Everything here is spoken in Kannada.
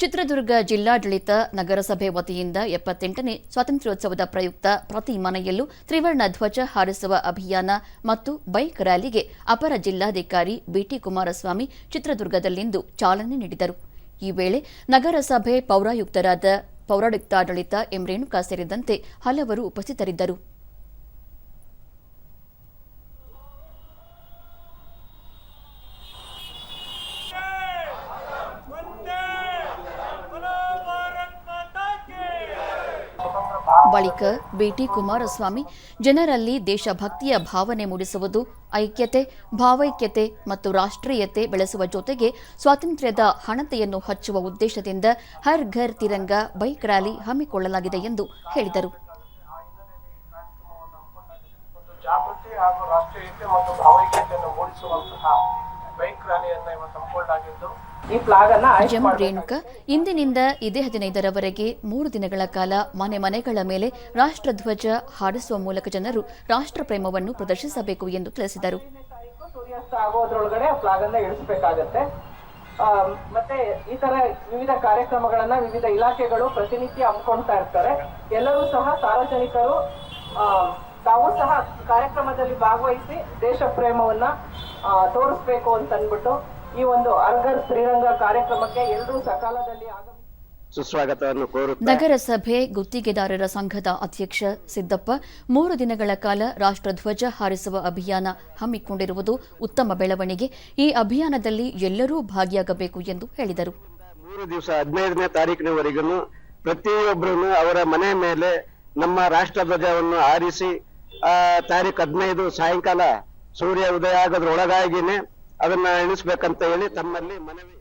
ಚಿತ್ರದುರ್ಗ ಜಿಲ್ಲಾಡಳಿತ ನಗರಸಭೆ ವತಿಯಿಂದ ಎಪ್ಪತ್ತೆಂಟನೇ ಸ್ವಾತಂತ್ರ್ಯೋತ್ಸವದ ಪ್ರಯುಕ್ತ ಪ್ರತಿ ಮನೆಯಲ್ಲೂ ತ್ರಿವರ್ಣ ಧ್ವಜ ಹಾರಿಸುವ ಅಭಿಯಾನ ಮತ್ತು ಬೈಕ್ ರ್ಯಾಲಿಗೆ ಅಪರ ಜಿಲ್ಲಾಧಿಕಾರಿ ಬಿಟಿ ಕುಮಾರಸ್ವಾಮಿ ಚಿತ್ರದುರ್ಗದಲ್ಲಿಂದು ಚಾಲನೆ ನೀಡಿದರು. ಈ ವೇಳೆ ನಗರಸಭೆ ಪೌರಾಯುಕ್ತರಾದ ಪೌರಾಡಳಿತ ಎಂ ರೇಣುಕಾ ಸೇರಿದಂತೆ ಹಲವರು ಉಪಸ್ಥಿತರಿದ್ದರು. ಬಳಿಕ ಬಿಟಿ ಕುಮಾರಸ್ವಾಮಿ, ಜನರಲ್ಲಿ ದೇಶಭಕ್ತಿಯ ಭಾವನೆ ಮೂಡಿಸುವುದು, ಐಕ್ಯತೆ, ಭಾವೈಕ್ಯತೆ ಮತ್ತು ರಾಷ್ಟ್ರೀಯತೆ ಬೆಳೆಸುವ ಜೊತೆಗೆ ಸ್ವಾತಂತ್ರ್ಯದ ಹಣತೆಯನ್ನು ಹಚ್ಚುವ ಉದ್ದೇಶದಿಂದ ಹರ್ ಘರ್ ತಿರಂಗ ಬೈಕ್ ರ್ಯಾಲಿ ಹಮ್ಮಿಕೊಳ್ಳಲಾಗಿದೆ ಎಂದು ಹೇಳಿದರು. ಬೈಕ್ ಎಂ ರೇಣುಕಾ ಇಂದಿನಿಂದ ಇದೇ ಹದಿನೈದರವರೆಗೆ ಮೂರು ದಿನಗಳ ಕಾಲ ಮನೆ ಮನೆಗಳ ಮೇಲೆ ರಾಷ್ಟ್ರಧ್ವಜ ಹಾರಿಸುವ ಮೂಲಕ ಜನರು ರಾಷ್ಟ್ರ ಪ್ರೇಮವನ್ನು ಪ್ರದರ್ಶಿಸಬೇಕು ಎಂದು ತಿಳಿಸಿದರು. ಸೂರ್ಯಾಸ್ತ ಆಗೋದ್ರೊಳಗಡೆ ಆ ಫ್ಲಾಗ್ ಅನ್ನ ಇಳಿಸಬೇಕಾಗತ್ತೆ ಮತ್ತೆ ಈ ತರ ವಿವಿಧ ಕಾರ್ಯಕ್ರಮಗಳನ್ನ ವಿವಿಧ ಇಲಾಖೆಗಳು ಪ್ರತಿನಿತ್ಯ ಹಮ್ಮಿಕೊಳ್ತಾ ಇರ್ತಾರೆ. ಎಲ್ಲರೂ ಸಹ ಸಾರ್ವಜನಿಕರು ಆ, ತಾವು ಸಹ ಕಾರ್ಯಕ್ರಮದಲ್ಲಿ ಭಾಗವಹಿಸಿ ದೇಶ ಪ್ರೇಮವನ್ನ ತೋರಿಸ್ಬೇಕು ಅಂತ ಅಂದ್ಬಿಟ್ಟು ಈ ಒಂದು ಅರ್ಗರ್ ಶ್ರೀರಂಗ ಕಾರ್ಯಕ್ರಮಕ್ಕೆ ಎಲ್ಲರೂ ಸಕಾಲದಲ್ಲಿ ಆಗಮಿಸಿ. ಸುಸ್ವಾಗತವನ್ನು ಕೋರುತ್ತಾ ನಗರಸಭೆ ಗುತ್ತಿಗೆದಾರರ ಸಂಘದ ಅಧ್ಯಕ್ಷ ಸಿದ್ದಪ್ಪ ಮೂರು ದಿನಗಳ ಕಾಲ ರಾಷ್ಟ್ರಧ್ವಜ ಹಾರಿಸುವ ಅಭಿಯಾನ ಹಮ್ಮಿಕೊಂಡಿರುವುದು ಉತ್ತಮ ಬೆಳವಣಿಗೆ. ಈ ಅಭಿಯಾನದಲ್ಲಿ ಎಲ್ಲರೂ ಭಾಗಿಯಾಗಬೇಕು ಎಂದು ಹೇಳಿದರು. ಮೂರು ದಿವಸ ಹದಿನೈದನೇ ತಾರೀಕಿನವರೆಗೂ ಪ್ರತಿಯೊಬ್ಬರು ಅವರ ಮನೆ ಮೇಲೆ ನಮ್ಮ ರಾಷ್ಟ್ರಧ್ವಜವನ್ನು ಹಾರಿಸಿ ಆ ತಾರೀಕು ಹದಿನೈದು ಸಾಯಂಕಾಲ ಸೂರ್ಯ ಉದಯ ಆಗೋದ್ರೊಳಗಾಗಿನೇ ಅದನ್ನ ಎಣಿಸ್ಬೇಕಂತ ಹೇಳಿ ತಮ್ಮಲ್ಲಿ ಮನವಿ